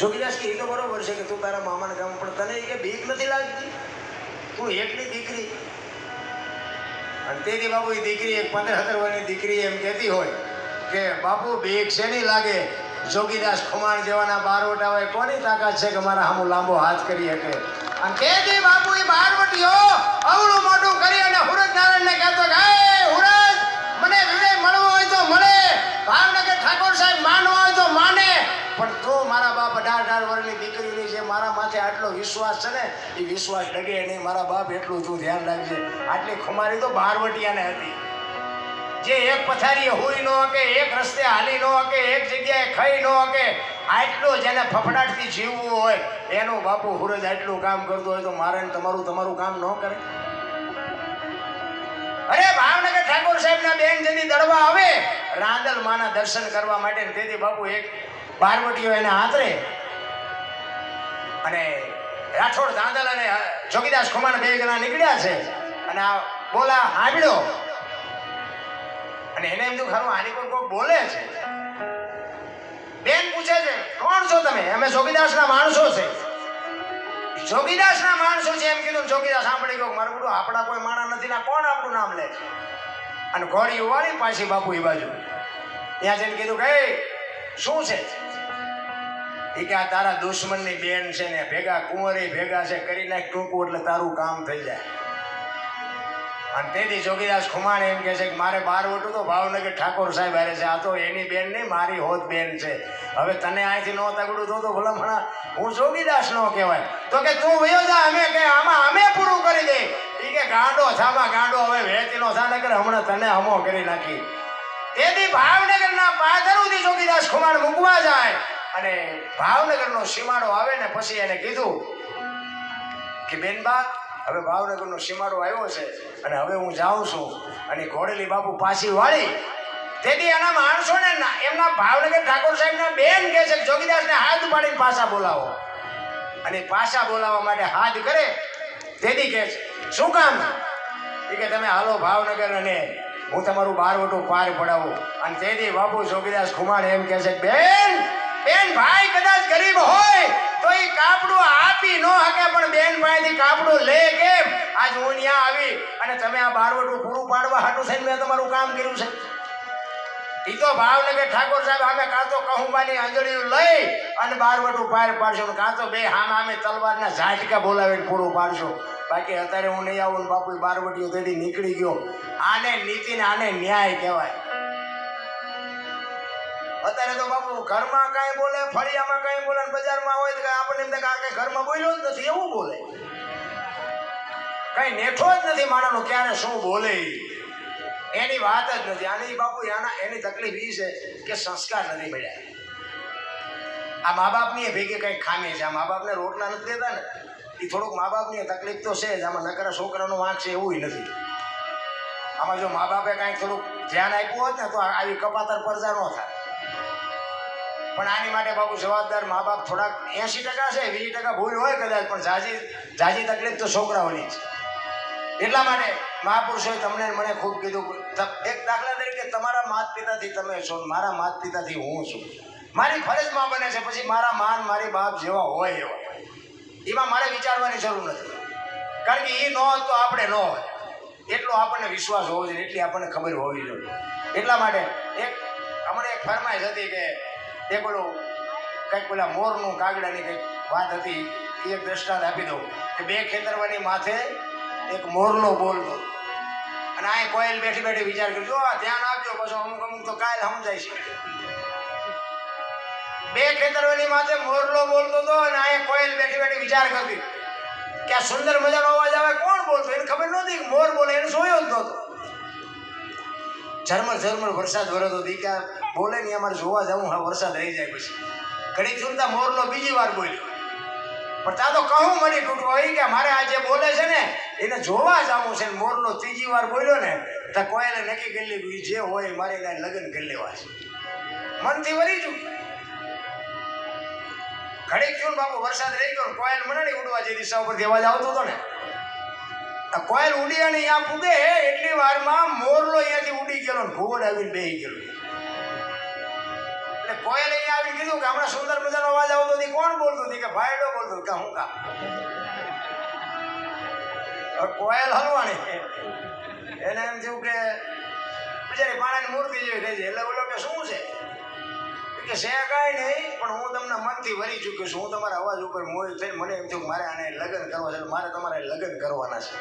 જોગીદાસ કે એ તો બરોબર છે કે તું તારા મામાના ગામ પણ તને એ કે બીક નથી લાગતી? તું એકની દીકરી. અને તેથી બાપુ એ દીકરી એક પંદર સત્તર વર્ષની દીકરી એમ કહેતી હોય કે બાપુ, બીક છે નહીં લાગે? જોગીદાસ ખુમાણ જેવાના બારવટા હોય કોની તાકાત છે કે મારા સામું લાંબો હાથ કરી શકે? અને તેથી બાપુ એ બારવટીઓ અવળું આટલો વિશ્વાસ છે ને એ વિશ્વાસ ડગે નહીં. મારા બાપ એટલું તું ધ્યાન રાખજે. આટલી ખુમારી તો બારવટિયાને હતી. જે એક પથારીએ હોઈ ન હકે, એક રસ્તે હાલી ન હકે, એક જગ્યાએ ખાઈ ન હકે, આટલો જેને ફફડાટથી જીવવું હોય, એનું બાપુ હુરજ આટલું કામ કરતો હોય તો મારે ને તમારું તમારું કામ ન કરે. અરે ભાવનગર ઠાકોર સાહેબના બેન જેની દળવા આવે રાંદલ માના દર્શન કરવા માટે તેથી બાપુ એક બારવટીઓ એને આતરે. અને રાઠોડ, દાંદલ અને જોગીદાસ ખુમાણ બે જણા નીકળ્યા છે. અને આ બોલા હાંભળ્યો અને એને એમ થયું ખરું, આની કોઈ કોઈ બોલે છે. બેન પૂછે છે, કોણ છો તમે? અમે જોગીદાસના માણસો છે. જોગીદાસના માણસો છે? એમ કીધું જોગીદાસ સાંભળી ગયો મારું બધું આપણા કોઈ માણસ નથી, ના કોણ આપણું નામ લે છે? અને ઘોડી ઉવાળી પાછી બાપુ એ બાજુ. ત્યાં જઈને કીધું કે શું છે? એ કે આ તારા દુશ્મનની બેન છે ને, ભેગા કુંવરી ભેગા છે, કરી નાખ ટૂંકું એટલે તારું કામ થઈ જાય. અને તેથી જોગીદાસ ખુમાણ એમ કહે છે કે મારે બાર વટું તો ભાવનગર ઠાકોર સાહેબ હારે છે. આ તો એની બેન નહીં, મારી હોત બેન છે. હવે તને અહીંથી ન તગડું તો તો ભલામણા, હું જોગીદાસ નો કહેવાય. તો કે તું વયો જા, અમે કે આમાં અમે પૂરું કરી દે. એ કે ગાંડો થામા ગાંડો, હવે વેચીનો થાને કરે, હમણાં તને હમો કરી નાખી. તેથી ભાવનગરના પાદરુથી જોગીદાસ ખુમાણ મૂકવા જાય. અને ભાવનગરનો સીમાડો આવે ને પછી એને કીધું કે, બેનબા, હવે ભાવનગરનો સીમાડો આવ્યો છે અને હવે હું જાઉં છું. અને ઘોડેલી બાપુ પાછી વાળી. તેથી એના માણસો ને, એમના ભાવનગર ઠાકોર સાહેબના બેન કહે છે જોગીદાસને હાથ પાડીને પાછા બોલાવો. અને પાછા બોલાવવા માટે હાથ કરે. તેથી કહે છે, શું કામ? એ કે, તમે હાલો ભાવનગર અને હું તમારું બારવટું પાર પડાવું. અને તેથી બાપુ જોગીદાસ ખુમાણ એમ કહે છે બેન બેન ભાઈ કદાચ ગરીબ હોય તો એ કાપડું આપી ન હકે પણ બેન ભાઈથી કાપડું લે કેમ? આજ હું ત્યાં આવી અને તમે આ બારવટું પૂરું પાડવા હાટું થઈને મેં તમારું કામ કર્યું છે. એ તો ભાવનગર ઠાકોર સાહેબ અમે કાં તો કહુંબાની અંજળીઓ લઈ અને બારવટું પાર પાડશું કાં તો બે હામ આમે તલવારના ઝાટકા બોલાવીને પૂરું પાડશો. બાકી અત્યારે હું નહીં આવું બાપુ બારવટીઓ તેથી નીકળી ગયો. આને નીતિ ને આને ન્યાય કહેવાય. અત્યારે તો બાપુ ઘરમાં કાંઈ બોલે, ફળિયામાં કાંઈ બોલે બજારમાં હોય તો આપણને એમ થાય કે ઘરમાં બોલ્યો જ નથી, એવું બોલે. કઈ નેઠો જ નથી માણસનો, ક્યારે શું બોલે. એની વાત જ નથી. આની બાપુ આના, એની તકલીફ એ છે કે સંસ્કાર નથી મળ્યા. આ મા બાપની ભેગી કંઈક ખામી છે. આ મા બાપને રોટલા નથી દેતા ને એ થોડુંક મા બાપની તકલીફ તો છે જ. આમાં નકરા છોકરાનો વાંક છે એવું નથી. આમાં જો મા બાપે કાંઈક થોડુંક ધ્યાન આપ્યું હોત ને, તો આવી કપાતર પરજા ન થાય. પણ આની માટે બાપુ જવાબદાર મા બાપ થોડાક એંશી ટકા છે, વીસ ટકા ભૂલ હોય કદાચ, પણ જાજી જાજી તકલીફ તો છોકરાઓની છે એટલા માટે મહાપુરુષોએ તમને મને ખૂબ કીધું એક દાખલા તરીકે તમારા માત પિતાથી તમે છો, મારા માત પિતાથી હું છું. મારી ફરજમાં બને છે, પછી મારા માન મારી બાપ જેવા હોય એવા. એમાં મારે વિચારવાની જરૂર નથી. કારણ કે એ ન હોત તો આપણે ન હોય એટલો આપણને વિશ્વાસ હોવો જોઈએ, એટલી આપણને ખબર હોવી જોઈએ. એટલા માટે એક હમણાં એક ફરમાઈશ હતી કે એક બોલો, કંઈક પેલા મોરનું કાગડાની કંઈક વાત હતી, એ એક દ્રષ્ટાંત આપી દઉં. કે બે ખેતરવાની માથે એક મોરનો બોલતો અને આ કોયલ બેઠી બેઠી વિચાર કરજો "આ ધ્યાન આપજો, પછી અમુક અમુક તો કાલ સમજાય છે. બે ખેતરવાની માથે મોરલો બોલતો હતો અને આ કોયલ બેઠી બેઠી વિચાર કરતી. કે આ સુંદર મજાનો અવાજ આવે, કોણ બોલતો? એને ખબર નહોતી મોર બોલે, એને જોયો જ નહોતો. ઝરમર ઝરમર વરસાદ વરસતો હતી બોલે ને અમારે જોવા જવું હા વરસાદ રહી જાય પછી. ઘડી ચૂરતા મોરલો બીજી વાર બોલ્યો. પણ ત્યાં તો કહું મળી તૂટવો એ કે મારે આ જે બોલે છે ને, એને જોવા જવું છે ને, મોરલો ત્રીજી વાર બોલ્યો ને, તો કોયલે નક્કી કરી લીધું જે હોય મારે એને લગ્ન કરી લેવા છે. મનથી વરી જુ ઘડીક થયું ને બાપુ વરસાદ રહી ગયો કોયલ મને નહીં ઉડવા જે દિશા ઉપરથી અવાજ આવતો હતો ને. કોયલ ઉડી અને અહીંયા પૂગે એટલી વારમાં મોરલો અહીંયાથી ઉડી ગયેલો ને આવીને બેસી ગયેલો. એટલે કોયલ અહીંયા આવીને કીધું કે હમણાં સુંદર મજાનો અવાજ આવતો હતી કોણ બોલતું? હતી કે ભાઈડો બોલતો. કે હું કા? કોયલ હલવાણી. એને એમ થયું કે, બિચારી પાણાની મૂર્તિ જેવી થઈ છે. એટલે બોલો કે, શું છે? કે છે કાંઈ નહીં, પણ હું તમને મનથી વરી ચૂક્યો છું. હું તમારા અવાજ ઉપર મોહિત થઈને મને એમ થયું, મારે આને લગ્ન કરવા છે, મારે તમારે લગ્ન કરવાના છે.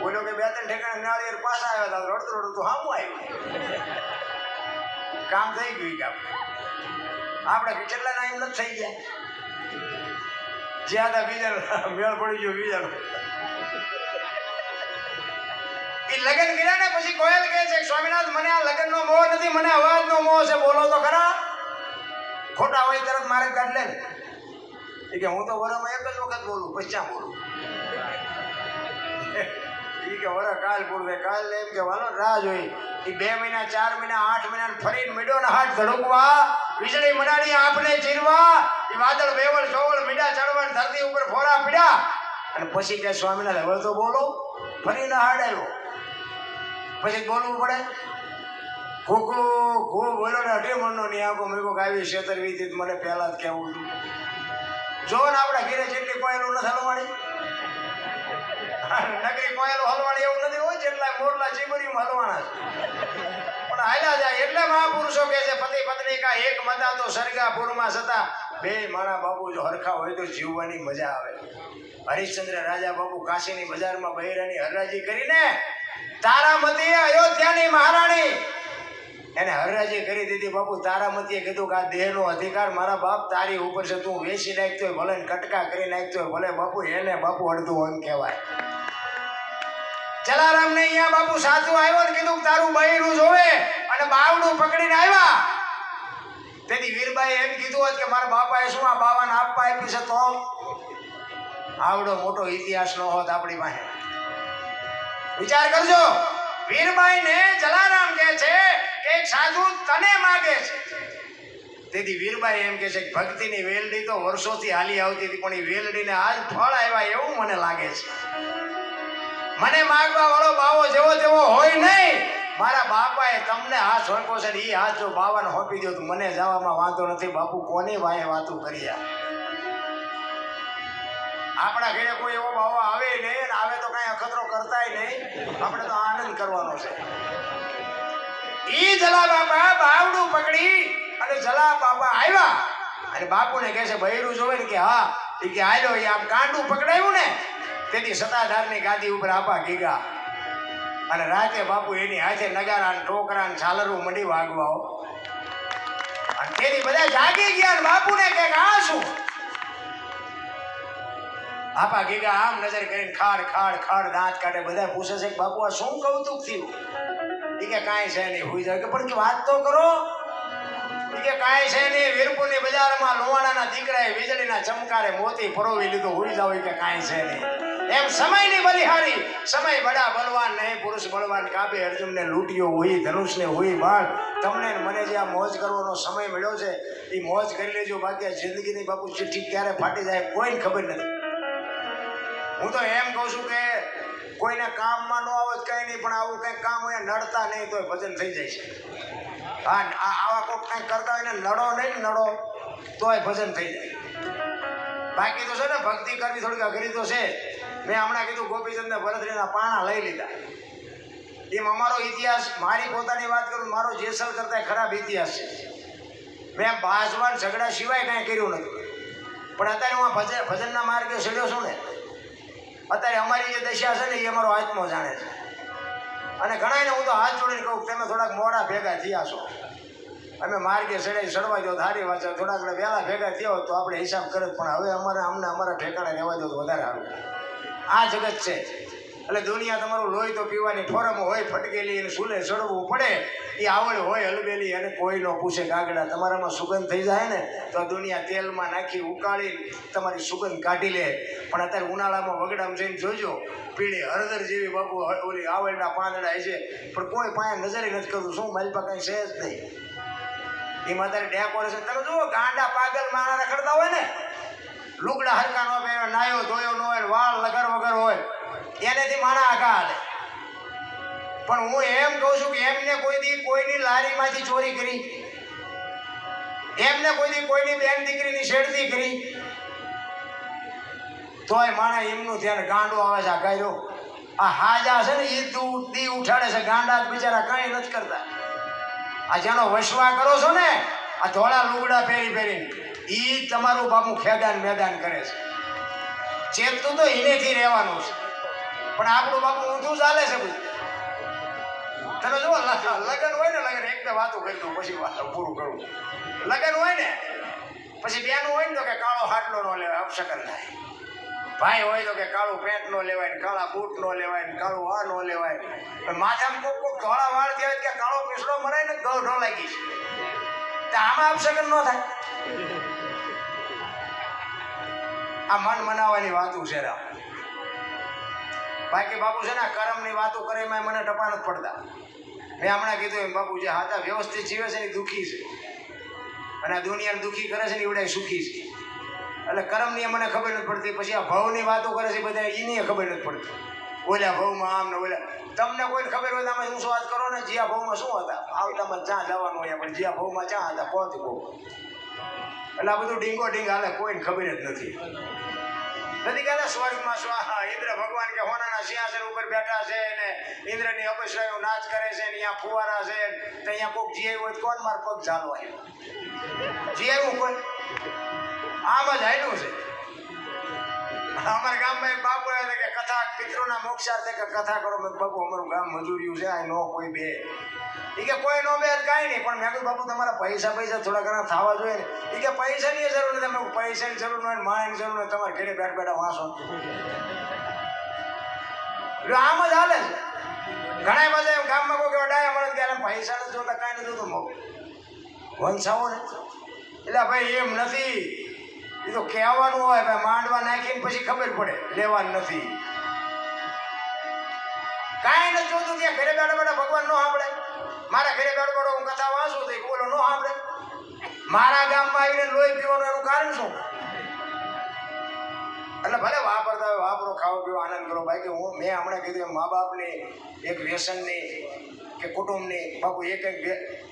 બોલો કે બે ત્રણ ઠેકાણે નાળિયેર પાછા આવ્યા હતા રડતું રડતું હામું આવ્યું. કામ થઈ ગયું કે આપણે. કેટલા ટાઈમ નથી થઈ ગયા? જ્યાં હતા બીજા મેળ પડી ગયો બીજાનો. લગ્ન કર્યા ને પછી કોયલ કહે છે, સ્વામિનાથ, મને આ લગ્નનો મોહ નથી, મને અવાજનો મોહ છે, બોલો તો ખરા. ખોટા હોય તરત મારે કાઢ લે એ કે હું તો વરમાં એક જ વખત બોલું, પછી બોલું? ઈ કે વરા કાલ પૂરવે કાલ એમ કે, વાલો, રાહ જોઈ. એ બે મહિના, ચાર મહિના, આઠ મહિના ફરીને મીડો ને હાથ ધડકવા, વીજળી મડાડી આપને ચીરવા, એ વાદળ, વેવળ ચોવળ મીડા ચડવા ધરતી ઉપર ફોરા પીડ્યા. અને પછી કે, સ્વામિનાથ, હવે તો બોલો. ફરીને હાડ આવ્યો. પછી બોલવું પડે? ખોખો ખો બોલો ને અઢી મનનો ની આંખો મેં કોક આવી છેતરવી મને પહેલા જ કહેવું હતું. જો ને આપણા ઘેરે જેટલી કોયલું નથી હલવાણી. નગરી કોયલું હલવાણી એવું નથી હોય જેટલા મોરલા ચીબરીમાં હલવાના છે. પણ હાલ્યા જાય એટલે મહાપુરુષો કહે છે, પતિ પત્ની કા એક મતા તો સરગાપુરમાં છતાં બે મારા બાપુ જો હરખા હોય તો જીવવાની મજા આવે. હરિશ્ચંદ્ર રાજા બાપુ કાશીની બજારમાં બહેરાની હરરાજી કરીને તારામતી અયોધ્યાની મહારાણી. એને હરરાજી કરી દીધી, બાપુ, તારામતીએ કીધું કે આ દેહનો અધિકાર મારા બાપ તારી ઉપર છે, તું વેચી નાખતો હોય, ભલે કટકા કરી નાખતો હોય, ભલે બાપુ, એને બાપુ અડધું અંગ કહેવાય. જલારામ ને અહીંયા બાપુ સાચું આવ્યો ને કીધું તારું બહેરું જોવે અને બાવડું પકડીને આવ્યા. તેથી વીરબાઈ એમ કીધું હોત કે મારા બાપાએ શું આ બાવાને આપવા આપ્યું છે તો? આવડો મોટો ઇતિહાસ ન હોત આપણી પાસે. વિચાર કરજો. વીરબાઈ ને જલારામ કહે છે કે સાધુ તને માગે છે. તેથી વીરબાઈ એમ કહે છે કે ભક્તિની વેલડી તો વર્ષોથી હાલી આવતી હતી, પણ એ વેલડીને આજ ફળ આવ્યા એવું મને લાગે છે. મને માગવા વાળો બાવો જેવો તેવો હોય નહીં. મારા બાપાએ તમને હાથ સોંપ્યો છે એ હાથ જો બાવાને હોપી દો તો મને જવામાં વાંધો નથી. બાપુ કોની વાંહે વાતું કરી આ? આપણા ઘરે કોઈ એવો બાવો આવે નહીં આવે તો કઈ અખતરો કરતાય નહીં. આપણે તો આનંદ કરવાનો છે. ઈ જલા બાપા બાવડું પકડી અને જલા બાપા આવ્યા. અને બાપુને કહે છે, ભૈરું જોવે ને કે હા, એ કે આવ્યો એ આમ કાંડું પકડાયું ને? તેથી સતાધારની ગાદી ઉપર આપા ગીગા. અને રાતે બાપુ એની હાથે નગારા ને ટોકરા ને છાલરું મંડી વાગવા હો. અને તેથી બધા જાગી ગયા બાપુને કે આ શું? આપા ગીગા આમ નજર કરીને ખાડ ખાડ ખાડ દાંત કાઢે બધા પૂછે છે કે બાપુ, આ શું કૌતુક થયું? કે કાંઈ છે નહીં. હોઈ જાય કે, પણ વાત તો કરો. ઈ કે, કાંઈ છે નહીં. વીરપુરની બજારમાં લોવાણાના દીકરાએ વીજળીના ચમકારે મોતી પરોવી લીધું. હોઈ જાવ કે, કાંઈ છે નહીં. એમ સમયની બલિહારી. સમય બડા બળવાન નહીં, પુરુષ બળવાન. કાપે અર્જુનને લૂંટ્યો હોય, ધનુષને હોય બાળ તમને મને જે આ મોજ કરવાનો સમય મળ્યો છે એ મોજ કરી લેજો. બાકી જિંદગીની બાપુ ચિઠ્ઠી ક્યારે ફાટી જાય, કોઈને ખબર નથી. હું તો એમ કહું છું કે કોઈને કામમાં ન આવે કંઈ નહીં, પણ આવું કંઈક કામ હોય, નડતા નહીં, તોય ભજન થઈ જાય છે. હા આવા કોઈક કંઈક કરતા હોય ને, નડો નહીં નડો, તોય ભજન થઈ જાય. બાકી તો છે ને, ભક્તિ કરવી થોડીક અઘરી તો છે. મેં હમણાં કીધું ગોપીચંદ ભરતરીના પાણા લઈ લીધા. એમ અમારો ઇતિહાસ, મારી પોતાની વાત કરું, મારો જેસલ કરતા ખરાબ ઇતિહાસ છે. મેં બાજવાન ઝઘડા સિવાય કાંઈ કર્યું નથી. પણ અત્યારે હું ભજન, ભજનના માર્ગે ચડ્યો છું ને અત્યારે અમારી જે દશા છે ને, એ અમારો આત્મો જાણે છે. અને ઘણાને હું તો હાથ જોડીને કહું તમે થોડાક મોડા ભેગા થયા છો. અમે માર્ગે ચડાઈ ચડવા દો ધારી વાંચો, થોડાક વહેલા ભેગા થયા તો આપણે હિસાબ કરે પણ હવે અમારે અમને અમારા ઠેકાણે રહેવા દો વધારે સારું. આ જગત છે. એટલે દુનિયા તમારું લોહી તો પીવાની ફોરમ હોય, ફટકેલી અને સુલે ચડવું પડે, એ આવડ હોય હલબેલી અને કોઈ નો પૂછે ગાગડા. તમારામાં સુગંધ થઈ જાય ને, તો દુનિયા તેલમાં નાખી ઉકાળી તમારી સુગંધ કાઢી લે. પણ અત્યારે ઉનાળામાં વગડામાં જઈને જોજો, પીળી હળદર જેવી બાપુ ઓલી આવડના પાંદડા છે પણ કોઈ પાસે નજરે નથી કરતું, શું મારી પાસે કાંઈ છે જ નહીં. એમાં અત્યારે ડેકોરેશન તમે જુઓ, ગાંડા પાગલ માણા રખડતા હોય ને, લુગડા હલકા નો પહેર્યો નાયો ધોયો ન હોય, વાળ લગર વગર હોય. એનેથી માણા આખા હાલે. પણ હું એમ કહું છું કે એમને કોઈ દી કોઈની લારીમાંથી ચોરી કરી. એમને કોઈ દી કોઈની બેન દીકરીની શેરતી કરી. તોય માણા એમનું ધ્યાન ગાંડો આવે છે, આ ગાયરો. આ હાજા છે ને એ તું દી ઉઠાડે છે, ગાંડા બિચારા કાંઈ નથી કરતા. આ જેનો વસવા કરો છો ને, આ ધોળા લુગડા પહેરી પહેરીને એ તમારું બાપુ ખેદાન મેદાન કરે છે. ચેતતું તો એનેથી રહેવાનું છે. પણ આપણું બાપુ ઊંધું ચાલે છે બધું. તમે જુઓ લગ્ન હોય ને, લગન, એક બે વાતો કરી દઉં, પછી વાત પૂરું કરું. લગન હોય ને, પછી બેનું હોય ને, તો કે કાળો હાટલો નો લેવાય, અપશકન થાય. ભાઈ હોય તો કે કાળું પેન્ટ નો લેવાય ને, કાળા બૂટ નો લેવાય ને, કાળું આ નો લેવાય પણ માથામાં કોક કોક ધોળા વાળ થયા કે કાળો પીસડો મરાય ને, ગળ ઢો લાગી છે. આમાં અપશકન ન થાય. આ મન મનાવવાની વાતું છે રામ. બાકી બાપુ છે ને કરમની વાતો કરે એમાં મને ટપા નથી પડતા. મેં હમણાં કીધું એમ, બાપુ, જે હાથા વ્યવસ્થિત જીવે છે એ દુઃખી છે. અને આ દુનિયાને દુઃખી કરે છે ને એવડાય સુખી છે. એટલે કરમની મને ખબર નથી પડતી, પછી આ ભાવની વાતો કરે છે બધા એની ખબર નથી પડતી. ઓલા ભાવમાં આમ ને ઓલા. તમને કોઈને ખબર હોય તમે આમાં શું વાત કરો ને? જ્યાં ભાવમાં શું હતા? આવતામાં ચા જવાનું હોય પણ જ્યાં ભાવમાં ચા હતા પહોંચ ભાવ એટલે આ બધું ડીંગો ડીંગ હાલે, કોઈને ખબર જ નથી. નથી કહેતા સ્વર્ગમાં સ્વાહા, ઇન્દ્ર ભગવાન કે હોનાના સિંહાસન ઉપર બેઠા છે ને ઇન્દ્રની અપશ્રયો નાચ કરે છે ને અહીંયા ફુવારા છે. તો અહીંયા કોક જીઆઈ હોય કોણ માર પગ ઝાલો આવ્યો જીઆઈ કોઈ આમ જ હાલ્યું છે. અમારા ગામમાં એક બાપુ કે કથા, પિતૃના મોક્ષાર્થે કે કથા કરો. બાપુ, અમારું ગામ મજૂરિયું છે, આ નો કોઈ બે. એ કે કોઈ નો બે કાંઈ નહીં, પણ મેં કહ્યું બાપુ, તમારા પૈસા પૈસા થોડા ઘણા થવા જોઈએ ને. એ કે, પૈસાની જરૂર નથી તમે પૈસાની જરૂર નહીં હોય ને માણસની જરૂર નહીં તમારે ઘેરે બેઠ બેઠા વાંચો આમ જ હાલે છે. ઘણા બધા એમ ગામમાં કોઈ ડાયા મળે ત્યારે પૈસા નથી જોતા, કાંઈ નથી જોતું. વંશાવો ને. એટલે ભાઈ, એમ નથી. એ તો કહેવાનું હોય, ભાઈ, માંડવા નાખીને પછી ખબર પડે, લેવાનું નથી. કાંઈ નથી જોતું ત્યાં ઘરે બેઠા બેઠા ભગવાન ન સાંભળે. મારા ઘરે બેઠો હું કથા વાંચું તો બોલો, નો સાંભળે. મારા ગામમાં આવીને લોહી પીવાનું એનું કારણ શું? એટલે ભલે વાપરતા હોય, વાપરો ખાવો પીવો આનંદ કરો. બાકી હું, મેં હમણાં કીધું એમ મા બાપની એક વ્યસનની કે કુટુંબની, બાપુ, એ કંઈક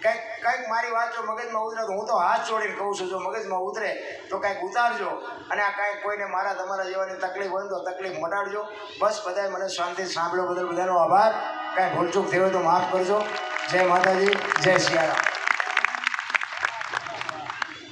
કંઈક કંઈક મારી વાત જો મગજમાં ઉતરે તો હું તો હાથ જોડીને કહું છું, જો મગજમાં ઉતરે તો કંઈક ઉતારજો. અને આ કાંઈક કોઈને મારા, તમારા જેવાની તકલીફ હોય તો તકલીફ મટાડજો. બસ બધાએ મને શાંતિ સાંભળ્યો બદલ બધાનો આભાર. કાંઈ ભૂલચૂક થયો તો માફ કરજો. જય માતાજી જય સિયારામ